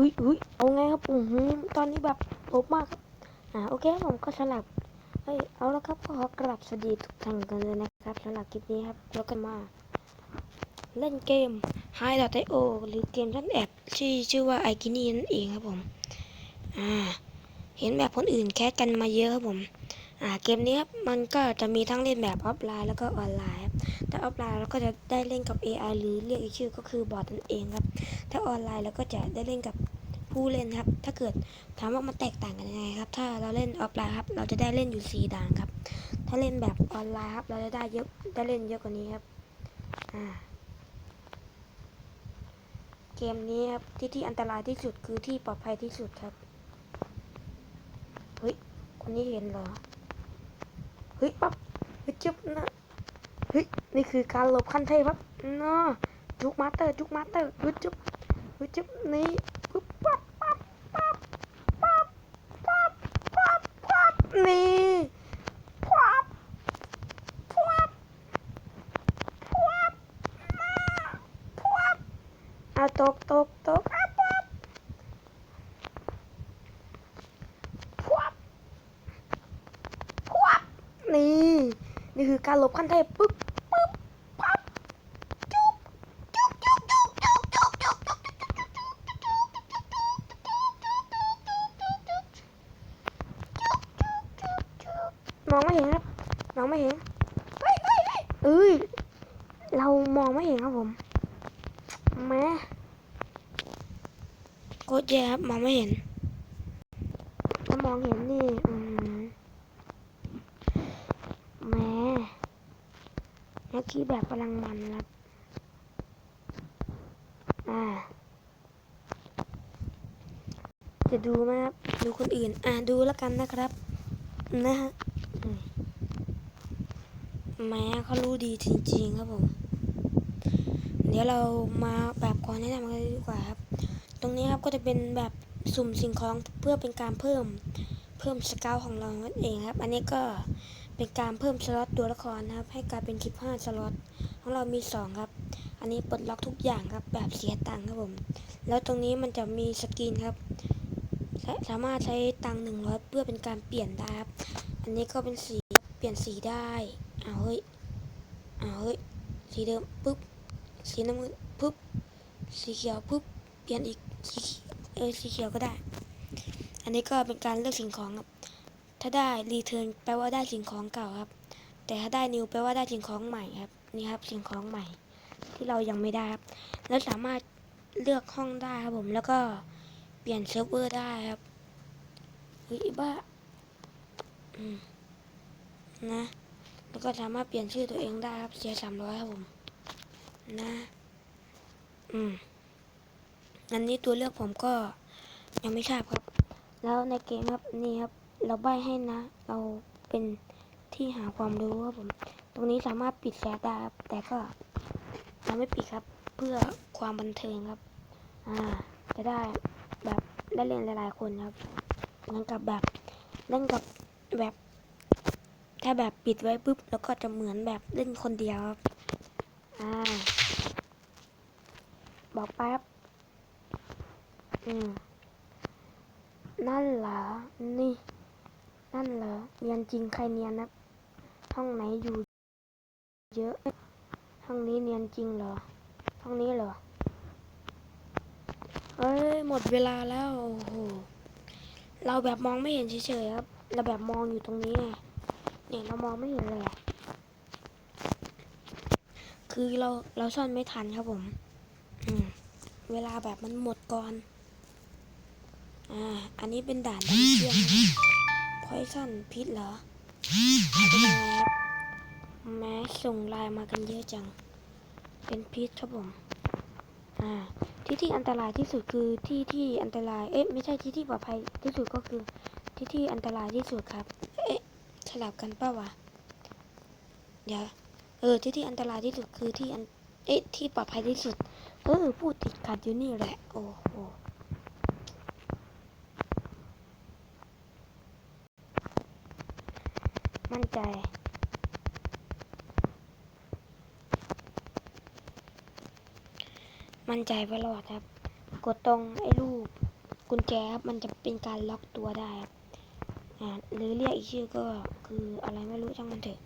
อุ้ยอุ้ยเอาไงครับอือหือตอนนี้แบบลบมากครับอ่าโอเคผมก็สลับเฮ้ยเอาละครับขอกราบสวัสดีทุกท่านกันเลยนะครับสำหรับคลิปนี้ครับแล้วกันมา เล่นเกม Hi.io หรือเกมท่านแอบที่ชื่อว่าไอกินี่นั่นเองครับผมอ่าเห็นแบบคนอื่นแคสกันมาเยอะครับผม อ่าเกมนี้ครับมันก็จะมีทั้งเล่นแบบออฟไลน์แล้วก็ออนไลน์ ครับแต่ออฟไลน์เราก็จะได้เล่นกับ AI หรือเรียกอีกชื่อก็คือบอทนั่นเองครับ ถ้าออนไลน์เราก็จะได้เล่นกับผู้เล่นครับ ถ้าเกิดถามว่ามันแตกต่างกันยังไงครับ ถ้าเราเล่นออฟไลน์ครับ เราจะได้เล่นอยู่สีด่านครับ ถ้าเล่นแบบออนไลน์ครับ เราจะได้เยอะ ได้เล่นเยอะกว่านี้ครับ อ่า เกมนี้ครับ ที่ที่อันตรายที่สุดคือที่ปลอดภัยที่สุดครับ เฮ้ย คนนี้เห็นเหรอ เฮ้ยปั๊บเฮ้ยจุ๊บนะ เฮ้ย นี่คือการหลบขั้นเทพครับเนาะจุกมาสเตอร์ จุกมาสเตอร์เฮ้ยจุ๊บจุ๊บนี่ปุ๊บปั๊บ แย่ครับมองไม่เห็น ถ้ามองเห็นนี่อืมแหม่เมื่อกี้แบบกำลังมันครับ อ่า จะดูไหมครับ ดูคนอื่น อ่าดูแล้วกันนะครับ นะฮะแม้เขารู้ดีจริงๆครับผม เดี๋ยวเรามาแบบขอนแนะนำกันดีกว่าครับ ตรงนี้ครับก็จะเป็นแบบสุ่มสิ่งของเพื่อเป็นการเพิ่มเพิ่มสเกลของเราเองครับ อันนี้ก็เป็นการเพิ่มสล็อตตัวละครนะครับ ให้กลายเป็น 15 สล็อตของเรามี 2 ครับ อันนี้ปลดล็อกทุกอย่างครับแบบเสียตังค์ครับผม แล้วตรงนี้มันจะมีสกินครับและสามารถใช้ตังค์100 เพื่อเป็นการเปลี่ยนได้ครับ อันนี้ก็เป็นสีเปลี่ยนสีได้อ้าวเฮ้ยอ้าวเฮ้ยสีเดิมปุ๊บสีน้ำเงินปุ๊บสีเขียวปุ๊บเปลี่ยนอีก สีเออสีเขียวก็ได้ อันนี้ก็เป็นการเลือกสิ่งของครับ ถ้าได้รีเทิร์นแปลว่าได้สิ่งของเก่าครับ แต่ถ้าได้นิวแปลว่าได้สิ่งของใหม่ครับ นี่ครับสิ่งของใหม่ ที่เรายังไม่ได้ครับ แล้วสามารถเลือกห้องได้ครับผม แล้วก็เปลี่ยนเซิร์ฟเวอร์ได้ครับเฮ้ยบ้าอืมนะ แล้วก็สามารถเปลี่ยนชื่อตัวเองได้ครับ เสียสามร้อยครับผม นะ อืม อันนี้ตัวเลือกผมก็ยังไม่ทราบครับ แล้วในเกมครับนี่ครับ เราใบให้นะ เราเป็นที่หาความรู้ครับผม ตรงนี้สามารถปิดแชทได้ครับ แต่ก็เราไม่ปิดครับ เพื่อความบันเทิงครับ อ่า จะได้แบบได้เล่นหลายๆคนครับเหมือนกับแบบเล่นกับแบบถ้าแบบปิดไว้ปุ๊บแล้วก็จะเหมือนแบบเล่นคนเดียวครับ อ่า บอกแป๊บอืม นั่นเหรอ นี่ นั่นเหรอ เนียนจริงใครเนียนนะ ห้องไหนอยู่ เยอะ ห้องนี้เนียนจริงเหรอ ห้องนี้เหรอ เอ้ย หมดเวลาแล้ว โอ้โห เราแบบมองไม่เห็นเฉยๆครับ เราแบบมองอยู่ตรงนี้ไง เนี่ยเรามองไม่เห็นเลย คือเราเราซ่อนไม่ทันครับผมอืมเวลาแบบมันหมดก่อน อ่า อันนี้เป็นด่านดันเชียงพอยซันพิษเหรอเป็นยังไรแม้ส่งไลน์มากันเยอะจัง เป็นพิษครับผม อ่า ที่ที่อันตรายที่สุดคือที่ที่อันตราย เอ๊ะ ไม่ใช่ที่ที่ปลอดภัยที่สุดก็คือที่ที่อันตรายที่สุดครับ เอ๊ะ สลับกันปล่าวะ เดี๋ยว เออ ที่ที่อันตรายที่สุดคือที่อัน เอ๊ะ ที่ปลอดภัยที่สุด เออ พูดติดขัดอยู่นี่แหละ โอ้โห มั่นใจ มั่นใจไปรอดครับ กดตรงไอ้รูปกุญแจครับ มันจะเป็นการล็อกตัวได้ครับอ่าหรือเรียกอีกชื่อก็คืออะไรไม่รู้ช่างมันเถอะ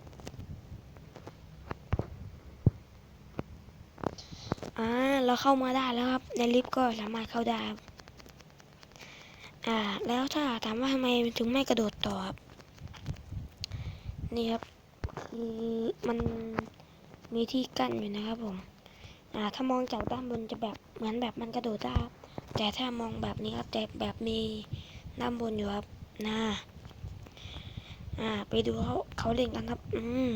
อ่า เราเข้ามาได้แล้วครับ ในลิฟต์ก็สามารถเข้าได้ครับ อ่า แล้วถ้าถามว่าทำไมถึงไม่กระโดดต่อครับ นี่ครับ คือมันมีที่กั้นอยู่นะครับผม อ่า ถ้ามองจากด้านบนจะแบบเหมือนแบบมันกระโดดได้ครับแต่ถ้ามองแบบนี้ครับแต่แบบมีด้านบนอยู่ครับนะอ่า ไปดูเขาเขาเล่นกันครับ อืม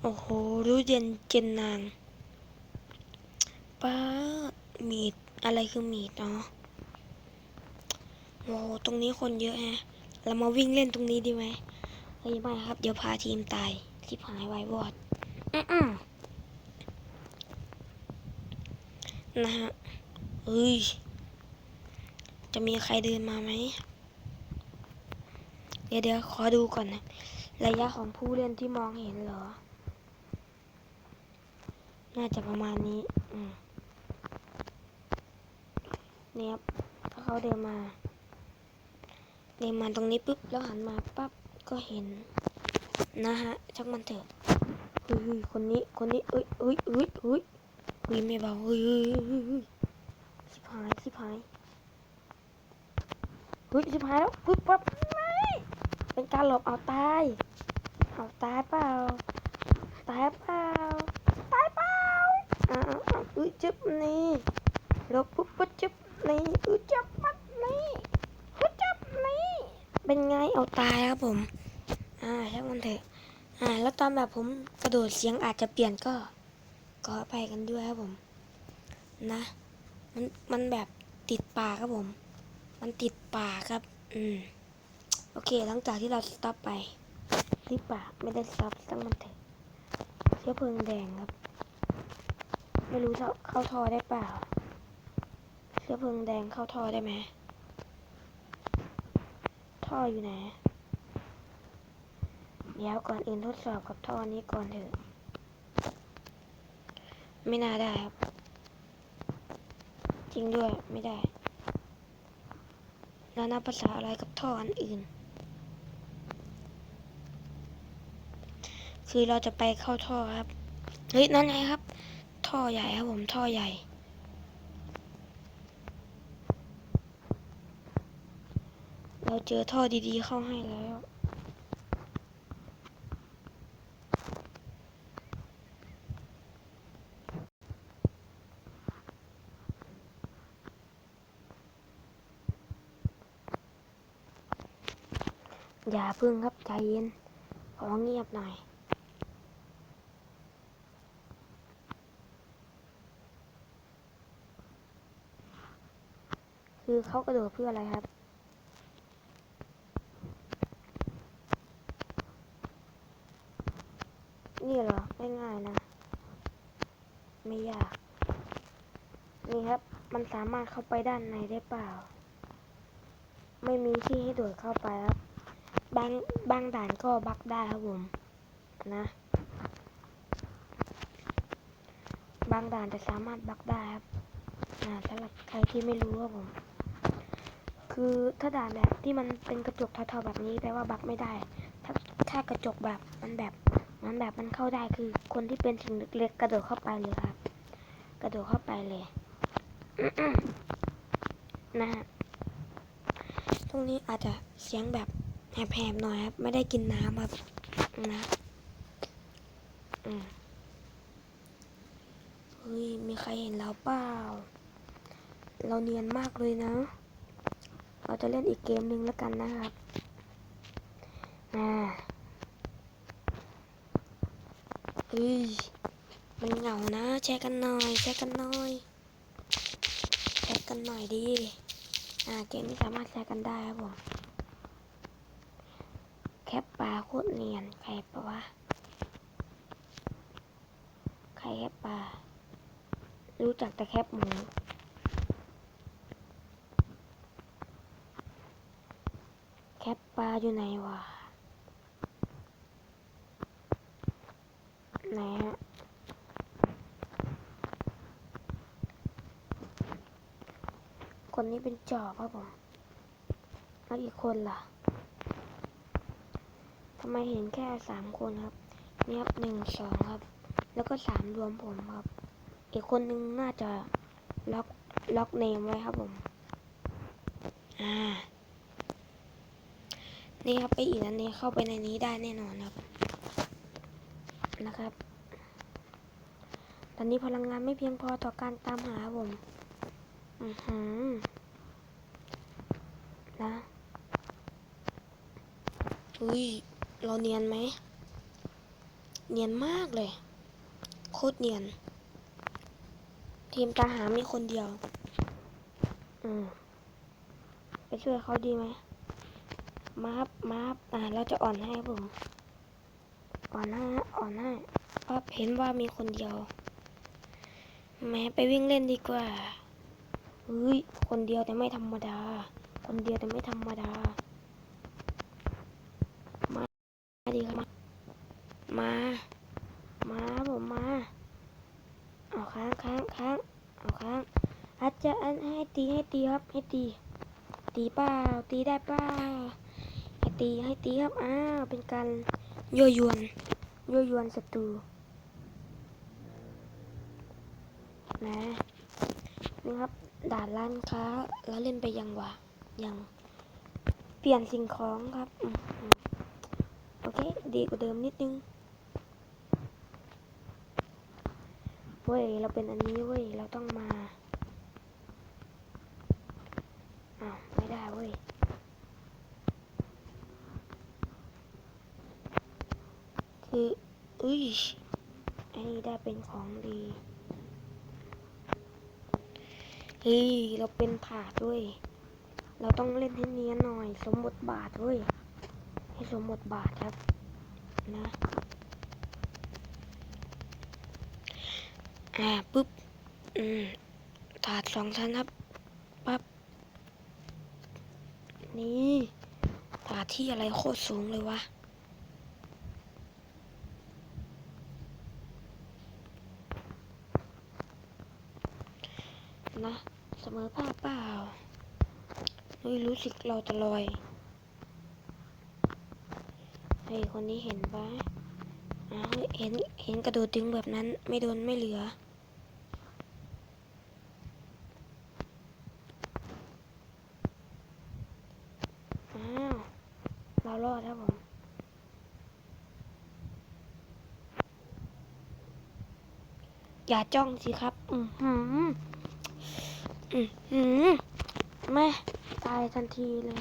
โอ้โห รู้เย็นเจนนางป้ามีดอะไรคือมีดเนาะโอ้โห ตรงนี้คนเยอะฮะ เรามาวิ่งเล่นตรงนี้ดีไหม เฮ้ยไม่ครับ เดี๋ยวพาทีมตายทิพหายไววอดอืมๆนะฮะเฮ้ย จะมีใครเดินมาไหม เดี๋ยวเดี๋ยวขอดูก่อนนะ ระยะของผู้เล่นที่มองเห็นเหรอ น่าจะประมาณนี้ อืมเนี่ยครับถ้าเขาเดินมา เดินมาตรงนี้ปุ๊บ แล้วหันมาปั๊บ ก็เห็น นะฮะชักมันเถอะเฮ้ยคนนี้คนนี้เอ้ยเอ้ยเอ้ยเอ้ยเฮ้ยไม่เบาเฮ้ยเฮ้ยเฮ้ยสิบหายสิบหายเฮ้ยสิบหายแล้วปึ๊บปั๊บไม่เป็นการหลบเอาตายเอาตายเปล่า ตายเปล่า ตายเปล่าอ้าวอ้าวอุ้ยจึ๊บนี่หลบปุ๊บปุ๊บจึ๊บนี่อุ้ยจับมัดนี่ปุ๊บจับนี่ เป็นไงเอาตายครับผม อ่าช่างมันเถอะ อ่า แล้วตอนแบบ ผมกระโดดเสียงอาจจะเปลี่ยนก็ก็ไปกันด้วยครับผม นะ มันมันแบบติดปากครับผม มันติดปากครับ อืมโอเค หลังจากที่เราสต็อปไปที่ปากไม่ได้สต็อปตั้งมันเถอะเชื้อเพลิงแดงครับ ไม่รู้เข้าเข้าท่อได้เปล่าเชื้อเพลิงแดงเข้าท่อได้ไหมท่ออยู่ไหน ดี๋ยวก่อนอื่นทดสอบกับท่อนี้ก่อนเถอะ ไม่น่าได้ครับ จริงด้วยไม่ได้ แล้วนับภาษาอะไรกับท่ออันอื่น คือเราจะไปเข้าท่อครับ เฮ้ย นั่นไงครับ ท่อใหญ่ครับผมท่อใหญ่เราเจอท่อดีๆเข้าให้แล้ว อย่าพึ่งครับใจเย็น ขอเงียบหน่อย คือเขากระโดดเพื่ออะไรครับนี่เหรอง่ายๆนะ ไม่ยาก นี่ครับ มันสามารถเข้าไปด้านในได้เปล่า ไม่มีที่ให้โดดเข้าไปครับ บางบางด่านก็บักได้ครับผมนะบางด่านจะสามารถบักได้ครับอ่าสำหรับใครที่ไม่รู้ครับผม คือถ้าด่านแบบที่มันเป็นกระจกเท่าๆแบบนี้แปลว่าบักไม่ได้ ถ้าถ้ากระจกแบบมันแบบมันแบบมันเข้าได้คือคนที่เป็นสิ่งเล็กๆกระโดดเข้าไปเลยครับ กระโดดเข้าไปเลยนะฮะตรงนี้อาจจะเสียงแบบ แหบๆหน่อยครับ ไม่ได้กินน้ำครับนะเฮ้ย มีใครเห็นเราเปล่า เราเนียนมากเลยนะ เราจะเล่นอีกเกมหนึ่งแล้วกันนะครับอ่าเฮ้ย มันเหงานะ แชร์กันหน่อย แชร์กันหน่อย แชร์กันหน่อยดี อ่า เกมนี้สามารถแชร์กันได้ครับผม คปปลาโคตรเนียน ใครปะวะ ใครแคปปลา รู้จักแต่แคปหมูแคปปลาอยู่ไหนวะ ไหนฮะคนนี้เป็นจอบครับผม แล้วอีกคนล่ะ ทำไมเห็นแค่สามคนครับนี่ครับหนึ่งสองครับ แล้วก็สามรวมผมครับ อีกคนนึงน่าจะล็อกล็อกเนมไว้ครับผม อ่า นี่ครับไออีกอันนี้เข้าไปในนี้ได้แน่นอนครับ นะครับ ตอนนี้พลังงานไม่เพียงพอต่อการตามหาผม อือหือ นะ อุ้ย เราเนียนไหม เนียนมากเลย โคตรเนียน ทีมตาหามีคนเดียว อืมไปช่วยเขาดีไหมมารับมารับอ่าเราจะอ่อนให้ครับผมอ่อนให้ฮะอ่อนให้เพราะเห็นว่ามีคนเดียว แม้ไปวิ่งเล่นดีกว่าเฮ้ยคนเดียวแต่ไม่ธรรมดา คนเดียวแต่ไม่ธรรมดาา ดีครับมามา มา ผมมา เอาค้างค้างค้างเอาค้างอาจจะอันให้ตีให้ตีครับให้ตี ตีเปล่าตีได้เปล่าให้ตีให้ตีครับอ้าวเป็นการยั่วยวนยั่วยวนศัตรูนะนี่ครับด่านร้านค้าแล้วเล่นไปยังวะยังเปลี่ยนสิ่งของครับ อืมอืมโอเคดีกว่าเดิมนิดนึงเว้ยเราเป็นอันนี้เว้ยเราต้องมาอ้าวไม่ได้เว้ยคืออุ้ยอ้นี่ได้เป็นของดีเฮ้ยเราเป็นผาดด้วย เราต้องเล่นให้เนียนหน่อย สมบทบาทเว้ยให้สมบทบาทครับ นะอ่าปุ๊บอืมถาดสองชั้นครับปั๊บนี่ถาดที่อะไรโคตรสูงเลยวะนะเสมอภาพเปล่าเฮ้ยรู้สึกเราจะลอย ฮ้ยคนนี้เห็นปะอ้าวเห็นเห็นกระโดดดึงแบบนั้น ไม่โดนไม่เหลือ อ้าว เรารอดแล้วผมอย่าจ้องสิครับ อือหืออือหือแม่ตายทันทีเลย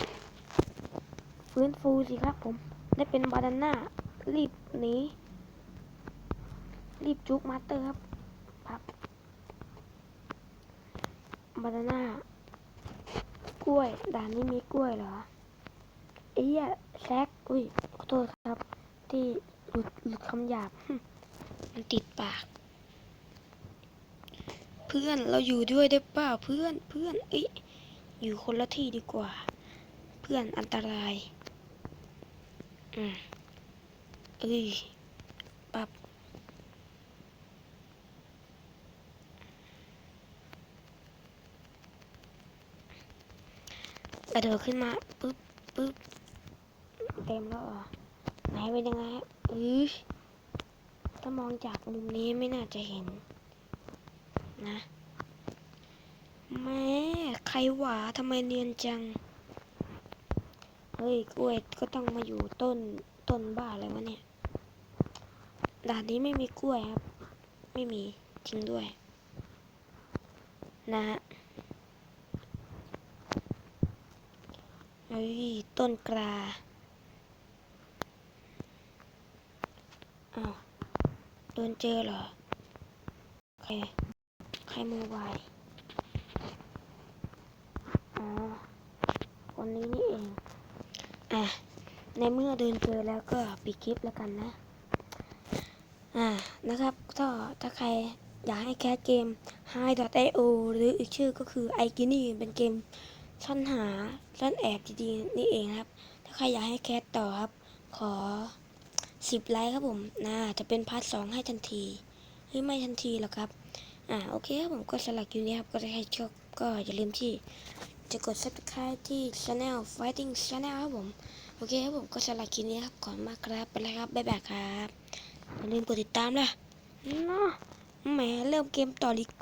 ฟื้นฟูสิครับผม ได้เป็นบาดาน่ารีบหนีรีบจุกมาเตอร์ครับพับบาดาน่ากล้วยด่านนี้มีกล้วยเหรอไอ้เหี้ยแซกอุ้ยขอโทษครับ ที่หลุดหลุดคำหยาบมันติดปาก เพื่อนเราอยู่ด้วยได้ป่าเพื่อนเพื่อนเอ้ยอยู่คนละที่ดีกว่า เพื่อนอันตราย อืมเอ้ยปับกระโดดขึ้นมาปึ๊บปึ๊บเต็มแล้วเหรอไหนเป็นยังไงอือถ้ามองจากมุมนี้ไม่น่าจะเห็น นะแม่ใครหวาทำไมเนียนจัง เฮ้ยกล้วยก็ต้องมาอยู่ต้นต้นบ้าอะไรวะเนี่ยด่านนี้ไม่มีกล้วยครับ ไม่มีจริงด้วย นะฮะเฮ้ยต้นกลาอ้าวโดนเจอเหรอใครใครมือไวอ๋อคนนี้นี่ อะในเมื่อเดินเจอแล้วก็ปิดคลิปแล้วกันนะ อ่านะครับก็ถ้าใครอยากให้แคสเกม hi.io หรืออีกชื่อก็คือ i g i n i เป็นเกมซ่อนหาซ่อนแอบดีๆนี่เองครับ ถ้าใครอยากให้แคสต่อครับ ขอ 10 ไลค์ครับผมนะจะเป็นพาร์ทสองให้ทันทีหรือไม่ทันทีหรอกครับ อ่าโอเคครับผมก็สลักอยู่นี้ครับ ก็จะให้ชคก็อย่าลืมที่ จะกด subscribe ที่ channel fighting channel ครับผม โอเคครับผมก็สำหรับคลิปนี้ครับขอบมากครับไปแล้วครับ บ๊ายบายครับอย่าลืมกดติดตามนะเนาะแหมเริ่มเกมต่อลิโก